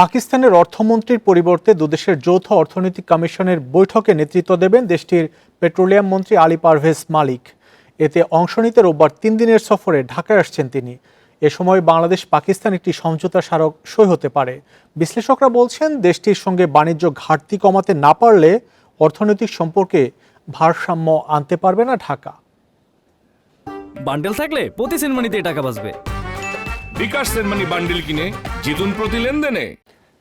পাকিস্তানের অর্থমন্ত্রীর পরিবর্তে দুদেশের যৌথ অর্থনৈতিক কমিশনের বৈঠকে নেতৃত্ব দেবেন দেশটির পেট্রোলিয়াম মন্ত্রী আলী পারভেজ মালিক। এতে অংশ নিতে রোববার তিন দিনের সফরে ঢাকায় আসছেন তিনি। এ সময় বাংলাদেশ পাকিস্তান একটি সমঝোতা স্মারক সই হতে পারে। বিশ্লেষকরা বলছেন, দেশটির সঙ্গে বাণিজ্য ঘাটতি কমাতে না পারলে অর্থনৈতিক সম্পর্কে ভারসাম্য আনতে পারবে না ঢাকা। বান্ডেল থাকলে প্রতি সেনমানিতে টাকা বাঁচবে। বিকাশ সেনমানি বান্ডিল কিনে জিতুন প্রতি লেনদেনে।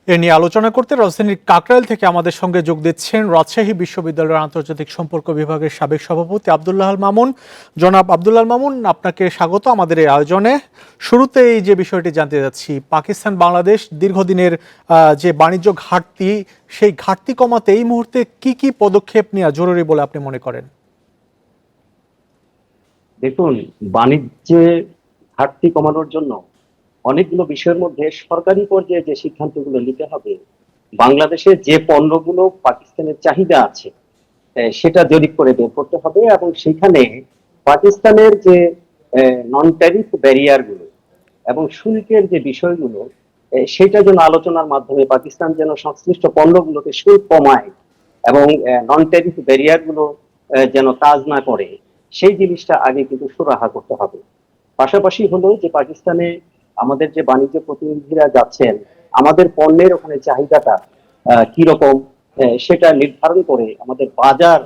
এ নিয়ে আলোচনা করতে রাজধানীর কাকরাইল থেকে আমাদের সঙ্গে যোগ দিচ্ছেন রাজশাহী বিশ্ববিদ্যালয়ের আন্তর্জাতিক সম্পর্ক বিভাগের সাবেক সভাপতি আবদুল্লাহ মামুন। জনাব আবদুল্লাহ মামুন আপনাকে স্বাগত আমাদের এই আয়োজনে। শুরুতে এই যে বিষয়টি জানতে যাচ্ছি পাকিস্তান বাংলাদেশ দীর্ঘদিনের আহ, যে বাণিজ্য ঘাটতি সেই ঘাটতি কমাতে এই মুহূর্তে কি কি পদক্ষেপ নেওয়া জরুরি বলে আপনি মনে করেন? দেখুন বাণিজ্যে ঘাটতি কমানোর জন্য অনেকগুলো বিষয়ের মধ্যে সরকারি পর্যায়ে যে সিদ্ধান্তগুলো নিতে হবে, বাংলাদেশে যে পণ্যগুলো পাকিস্তানের চাহিদা আছে সেটা জরিপ করে বের করতে হবে এবং সেখানে পাকিস্তানের যে নন ট্যারিফ ব্যারিয়ারগুলো এবং শুল্কের যে বিষয়গুলো সেটা যেন আলোচনার মাধ্যমে পাকিস্তান যেন সংশ্লিষ্ট পণ্যগুলোকে শুল্ক কমায় এবং নন ট্যারিফ ব্যারিয়ারগুলো যেন কাজ না করে, সেই জিনিসটা আগে কিন্তু সুরাহা করতে হবে। পাশাপাশি হলো যে পাকিস্তানে আমাদের যে বাণিজ্য প্রতিনিধিরা যাচ্ছেন, আমাদের পণ্যের ওখানে চাহিদাটা কি রকম সেটা নির্ধারণ করে আমাদের বাজার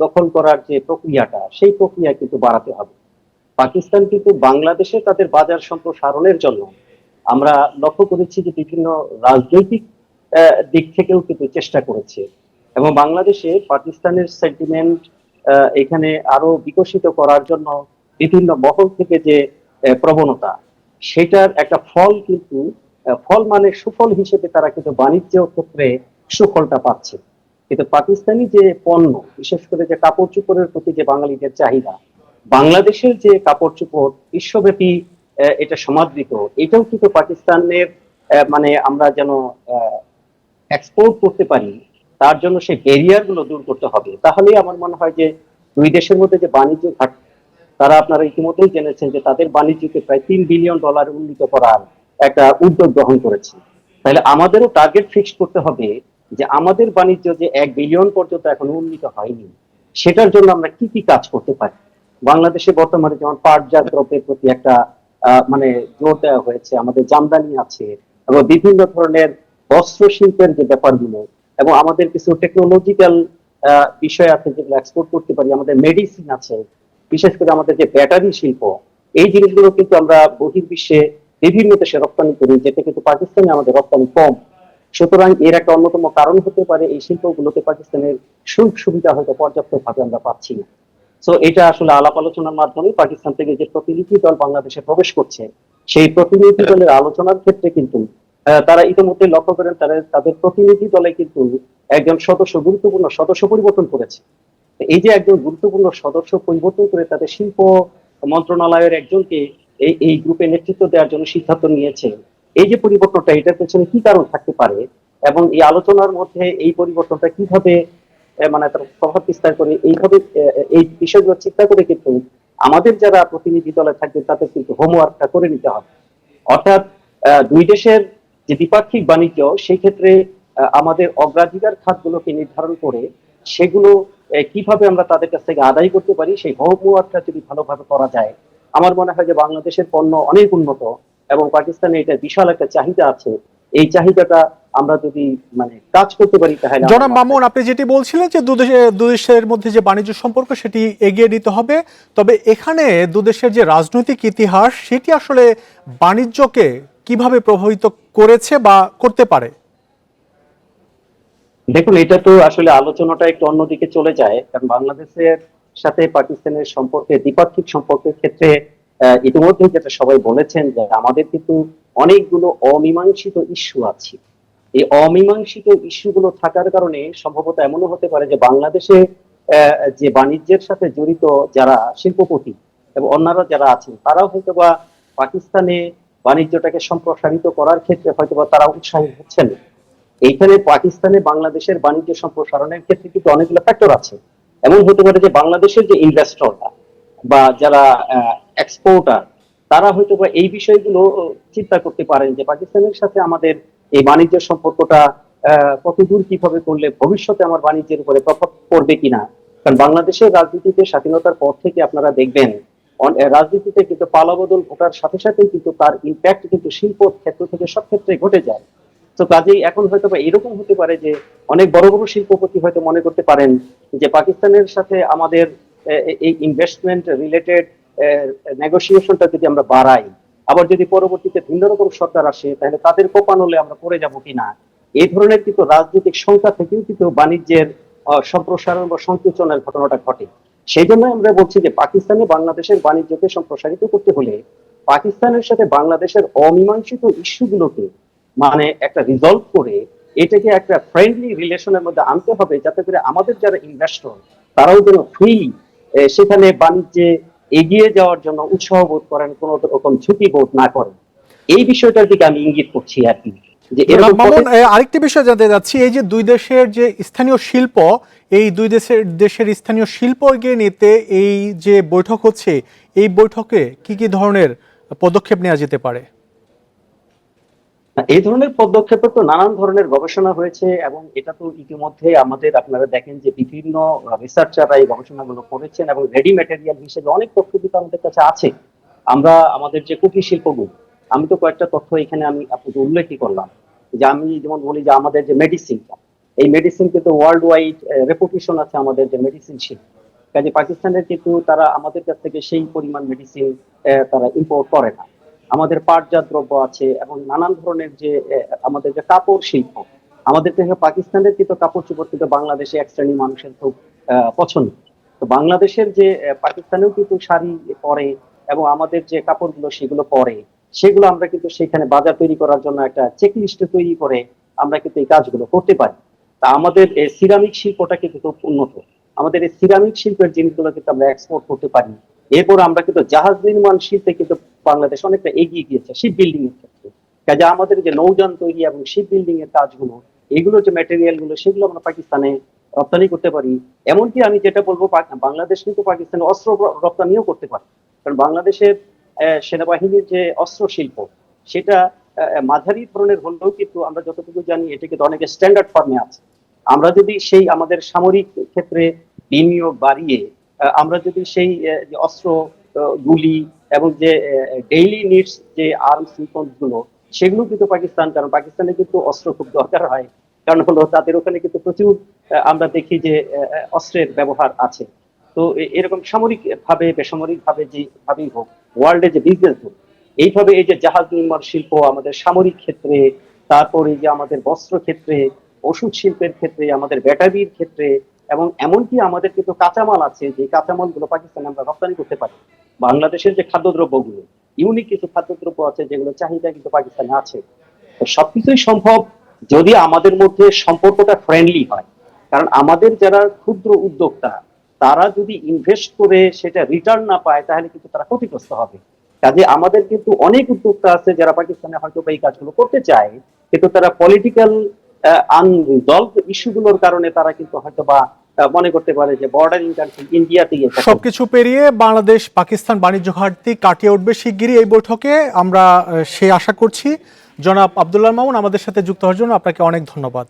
দখল করার যে প্রক্রিয়াটা, সেই প্রক্রিয়া কিন্তু বাড়াতে হবে। পাকিস্তান কিন্তু বাংলাদেশে তাদের বাজার সম্প্রসারণের জন্য আমরা লক্ষ্য করেছি যে বিভিন্ন রাজনৈতিক দিক থেকেও কিন্তু চেষ্টা করেছে এবং বাংলাদেশে পাকিস্তানের সেন্টিমেন্ট এখানে আরও বিকশিত করার জন্য বিভিন্ন মহল থেকে যে প্রবণতা সেটার একটা ফল কিন্তু ফল মানে সুফল হিসেবে তারা কিন্তু বাণিজ্য ক্ষেত্রে সুফলটা পাচ্ছে। কিন্তু পাকিস্তানি যে পণ্য, বিশেষ করে যে কাপড় চোপড়ের প্রতি যে বাঙালিদের চাহিদা, বাংলাদেশের যে কাপড় চোপড় বিশ্বব্যাপী এটা সমাদৃত। এটাও কিন্তু পাকিস্তানের মানে আমরা যেন এক্সপোর্ট করতে পারি, তার জন্য সেই ব্যারিয়ারগুলো দূর করতে হবে। তাহলেই আমার মনে হয় যে দুই দেশের মধ্যে যে বাণিজ্য ঘাট তারা আপনারা ইতিমধ্যেই জেনেছেন যে তাদের বাণিজ্যকে প্রায় তিন বিলিয়ন ডলার উন্নীত করার একটা উদ্যোগ গ্রহণ করেছে। তাহলে আমাদেরও টার্গেট ফিক্স করতে হবে যে আমাদের বাণিজ্য যে এক বিলিয়ন পর্যন্ত এখন উন্নীত হয়নি, সেটার জন্য আমরা কি কি কাজ করতে পারি? বাংলাদেশে বর্তমানে যেমন পাটজাত দ্রব্যের প্রতি একটা মানে জোর দেওয়া হয়েছে, আমাদের জামদানি আছে, এবং বিভিন্ন ধরনের বস্ত্র শিল্পের যে ব্যাপারগুলো, এবং আমাদের কিছু টেকনোলজিক্যাল বিষয় আছে যেগুলো এক্সপোর্ট করতে পারি, আমাদের মেডিসিন আছে বিশেষ করে আমাদের যে ব্যাটারি শিল্প, এই জিনিসগুলো কিন্তু আমরা বহির্বিশ্বে বিভিন্ন দেশে রপ্তানি করি যেটা কিন্তু পাকিস্তানে আমাদের রপ্তানি কম। সুতরাং এর একটা অন্যতম কারণ হতে পারে এই শিল্পগুলোতে পাকিস্তানের শুল্ক সুবিধা হয়তো পর্যাপ্ত ভাবে আমরা পাচ্ছি না। তো এটা আসলে আলাপ আলোচনার মাধ্যমে পাকিস্তান থেকে যে প্রতিনিধি দল বাংলাদেশে প্রবেশ করছে, সেই প্রতিনিধি দলের আলোচনার ক্ষেত্রে কিন্তু তারা ইতিমধ্যে লক্ষ্য করেন তাদের প্রতিনিধি দলে কিন্তু একজন সদস্য, গুরুত্বপূর্ণ সদস্য পরিবর্তন করেছে। এই যে একজন গুরুত্বপূর্ণ সদস্য পরিবর্তন করে তাদের শিল্প মন্ত্রণালয়ের একজনকে এই এই গ্রুপে নেতৃত্ব দেওয়ার জন্য সিদ্ধান্ত নিয়েছে, এই যে পরিবর্তনটা এটার পেছনে কি কারণ থাকতে পারে এবং এই আলোচনার মধ্যে এই পরিবর্তনটা কীভাবে মানে তার প্রভাব বিস্তার করে এইভাবে এই বিষয়গুলো চিন্তা করে কিন্তু আমাদের যারা প্রতিনিধি দলে থাকবে তাদের কিন্তু হোমওয়ার্কটা করে নিতে হবে। অর্থাৎ দুই দেশের যে দ্বিপাক্ষিক বাণিজ্য, সেই ক্ষেত্রে আমাদের অগ্রাধিকার খাতগুলোকে নির্ধারণ করে সেগুলো কীভাবে আমরা তাদের কাছ থেকে আদায় করতে পারি সেই হোমওয়ার্কটা যদি ভালোভাবে করা যায়। আমার মনে হয় যে বাংলাদেশের পণ্য অনেক উন্নত এবং পাকিস্তানে এটা বিশাল একটা চাহিদা আছে। এই চাহিদাটা আমরা যদি মানে কাজ করতে পারি তাহলে জনাব মামুন আপনি যেটি বলছিলেন যে দুদেশে দুদেশের মধ্যে যে বাণিজ্য সম্পর্ক সেটি এগিয়ে নিতে হবে। তবে এখানে দুদেশের যে রাজনৈতিক ইতিহাস সেটি আসলে বাণিজ্যকে কীভাবে প্রভাবিত করেছে বা করতে পারে? দেখুন, এটা তো আসলে আলোচনাটা একটু অন্যদিকে চলে যায়, কারণ বাংলাদেশের সাথে পাকিস্তানের সম্পর্কে, দ্বিপাক্ষিক সম্পর্কের ক্ষেত্রে ইতিমধ্যে যেটা সবাই বলেছেন যে আমাদের কিন্তু অনেকগুলো অমীমাংসিত ইস্যু আছে এই অমীমাংসিত ইস্যুগুলো থাকার কারণে সম্ভবত এমনও হতে পারে যে বাংলাদেশে যে বাণিজ্যের সাথে জড়িত যারা শিল্পপতি এবং অন্যরা যারা আছেন, তারাও হয়তো বা পাকিস্তানে বাণিজ্যটাকে সম্প্রসারিত করার ক্ষেত্রে হয়তোবা তারা উৎসাহী হচ্ছেন না। এইখানে পাকিস্তানে বাংলাদেশের বাণিজ্য সম্প্রসারণের ক্ষেত্রে কিন্তু অনেকগুলো ফ্যাক্টর আছে। এমন হতে পারে যে বাংলাদেশের যে ইনভেস্টররা বা যারা এক্সপোর্টার তারা হয়তো বা এই বিষয়গুলো চিন্তা করতে পারেন যে পাকিস্তানের সাথে আমাদের এই বাণিজ্য সম্পর্কটা কতদূর কীভাবে করলে ভবিষ্যতে আমার বাণিজ্যের উপরে প্রভাব পড়বে কিনা? কারণ বাংলাদেশের রাজনীতিতে স্বাধীনতার পর থেকে আপনারা দেখবেন রাজনীতিতে কিন্তু পালাবদল ঘটার সাথে সাথে কিন্তু তার ইম্প্যাক্ট কিন্তু শিল্প ক্ষেত্র থেকে সব ক্ষেত্রে ঘটে যায়। তো কাজেই এখন হয়তো বা এরকম হতে পারে যে অনেক বড় বড় শিল্পপতি হয়তো মনে করতে পারেন যে পাকিস্তানের সাথে আমাদের এই ইনভেস্টমেন্ট রিলেটেড নেগোসিয়েশনটা যদি আমরা বাড়াই, আবার যদি পরবর্তীতে ভিন্ন রকম সরকার আসে, তাহলে তাদের কোপানলে আমরা পড়ে যাব কিনা এই ধরনের কিন্তু রাজনৈতিক সংখ্যা থেকেও কিন্তু বাণিজ্যের সম্প্রসারণ বা সংকোচনের ঘটনাটা ঘটে। সেই জন্য আমরা বলছি যে পাকিস্তানে বাংলাদেশের বাণিজ্যকে সম্প্রসারিত করতে হলে পাকিস্তানের সাথে বাংলাদেশের অমীমাংসিত ইস্যুগুলোকে মানে একটা রিজলভ করে এটাকে একটা ফ্রেন্ডলি রিলেশনের মধ্যে আনতে হবে যাতে করে আমাদের যারা ইনভেস্টর তারাও যেন ফ্রিলি সেখানে বাণিজ্যে এগিয়ে যাওয়ার জন্য উৎসাহ বোধ করেন কোনো রকম ঝুঁকি বোধ না করেন। এই বিষয়টার দিকে আমি ইঙ্গিত করছি আর কি আরেকটি বিষয় জানতে যাচ্ছি এই যে দুই দেশের যে স্থানীয় শিল্প এই দুই দেশের দেশের স্থানীয় শিল্প এগিয়ে নিতে এই যে বৈঠক হচ্ছে এই বৈঠকে কি কি ধরনের পদক্ষেপ নেওয়া যেতে পারে? এই ধরনের পদক্ষেপে তো নানান ধরনের গবেষণা হয়েছে এবং এটা তো ইতিমধ্যে আমাদের আপনারা দেখেন যে বিভিন্ন রিসার্চাররা এই গবেষণাগুলো করেছেন এবং রেডি ম্যাটেরিয়াল হিসেবে অনেক তথ্য কিন্তু আমাদের কাছে আছে। আমরা আমাদের যে কুটির শিল্পগুলো, আমি তো কয়েকটা তথ্য এখানে আমি আপনাকে উল্লেখই করলাম। যে আমি যেমন বলি যে আমাদের যে মেডিসিনটা এই মেডিসিন কিন্তু ওয়ার্ল্ড ওয়াইড রেপুটেশন আছে আমাদের যে মেডিসিন শিল্প। কাজে পাকিস্তানের কিন্তু তারা আমাদের কাছ থেকে সেই পরিমাণ মেডিসিন তারা ইম্পোর্ট করে না। আমাদের পাটজাত দ্রব্য আছে এবং নানান ধরনের যে আমাদের যে কাপড় শিল্প, আমাদের থেকে পাকিস্তানের কিন্তু কাপড় চোপড় কিন্তু বাংলাদেশে এক শ্রেণি মানুষের খুব পছন্দ। তো বাংলাদেশের যে পাকিস্তানেও কিন্তু শাড়ি পরে এবং আমাদের যে কাপড়গুলো সেগুলো পরে, সেগুলো আমরা কিন্তু সেখানে বাজার তৈরি করার জন্য একটা চেকলিস্ট তৈরি করে আমরা কিন্তু এই কাজগুলো করতে পারি। তা আমাদের এই সিরামিক শিল্পটা কিন্তু খুব উন্নত। আমাদের এই সিরামিক শিল্পের জিনিসগুলো কিন্তু আমরা এক্সপোর্ট করতে পারি। এরপর আমরা কিন্তু জাহাজ নির্মাণ শিল্পে কিন্তু বাংলাদেশ অনেকটা এগিয়ে গিয়েছে শিপ বিল্ডিং এর ক্ষেত্রে। কাজে আমাদের যে নৌযান তৈরি এবং শিপ বিল্ডিং এর কাজগুলো, এগুলো যে ম্যাটেরিয়ালগুলো, সেগুলো আমরা পাকিস্তানে রপ্তানি করতে পারি। এমনকি আমি যেটা বলব বাংলাদেশ কিন্তু পাকিস্তানে অস্ত্র রপ্তানিও করতে পারে। কারণ বাংলাদেশের সেনাবাহিনীর যে অস্ত্র শিল্প, সেটা মাঝারি ধরনের হলেও কিন্তু আমরা যতটুকু জানি, এটা কিন্তু অনেক স্ট্যান্ডার্ড ফর্মে আছে। আমরা যদি সেই আমাদের সামরিক ক্ষেত্রে বিনিয়োগ বাড়িয়ে আমরা যদি সেই অস্ত্র গুলি এবং যে ডেইলি নিডস যে আর্মসগুলো, সেগুলো কিন্তু পাকিস্তান, কারণ পাকিস্তানে কিন্তু অস্ত্র খুব দরকার হয়। কারণ হলো তাদের ওখানে কিন্তু প্রচুর আমরা দেখি যে অস্ত্রের ব্যবহার আছে। তো এরকম সামরিক ভাবে বেসামরিক ভাবে যে, ভাবেই হোক ওয়ার্ল্ডে যে বিজনেস হোক, এইভাবে এই যে জাহাজ নির্মাণ শিল্প আমাদের সামরিক ক্ষেত্রে, তারপরে যে আমাদের বস্ত্র ক্ষেত্রে, ওষুধ শিল্পের ক্ষেত্রে, আমাদের ব্যাটারির ক্ষেত্রে, এবং এমনকি আমাদের কিন্তু কাঁচামাল আছে, যে কাঁচামালগুলো পাকিস্তানে আমরা রপ্তানি করতে পারি। বাংলাদেশের যে খাদ্যদ্রব্যগুলো ইউনিক কিছু খাদ্যদ্রব্য আছে যেগুলো চাহিদা কিন্তু পাকিস্তানে আছে। সবকিছুই সম্ভব যদি আমাদের মধ্যে সম্পর্কটা ফ্রেন্ডলি হয়। কারণ আমাদের যারা ক্ষুদ্র উদ্যোক্তা, তারা যদি ইনভেস্ট করে সেটা রিটার্ন না পায়, তাহলে কিন্তু তারা ক্ষতিগ্রস্ত হবে। কাজে আমাদের কিন্তু অনেক উদ্যোক্তা আছে যারা পাকিস্তানে হয়তো এই কাজগুলো করতে চায়, কিন্তু তারা পলিটিক্যাল আনরিজলভ ইস্যুগুলোর কারণে তারা কিন্তু হয়তো বা মনে করতে পারে যে বর্ডার কান্ট্রি ইন্ডিয়াতে সবকিছু পেরিয়ে বাংলাদেশ পাকিস্তান বাণিজ্য ঘাটতি কাটিয়ে উঠবে শিগগিরই এই বৈঠকে। আমরা সে আশা করছি। জনাব আব্দুল্লাহ মামুন আমাদের সাথে যুক্ত হওয়ার জন্য আপনাকে অনেক ধন্যবাদ।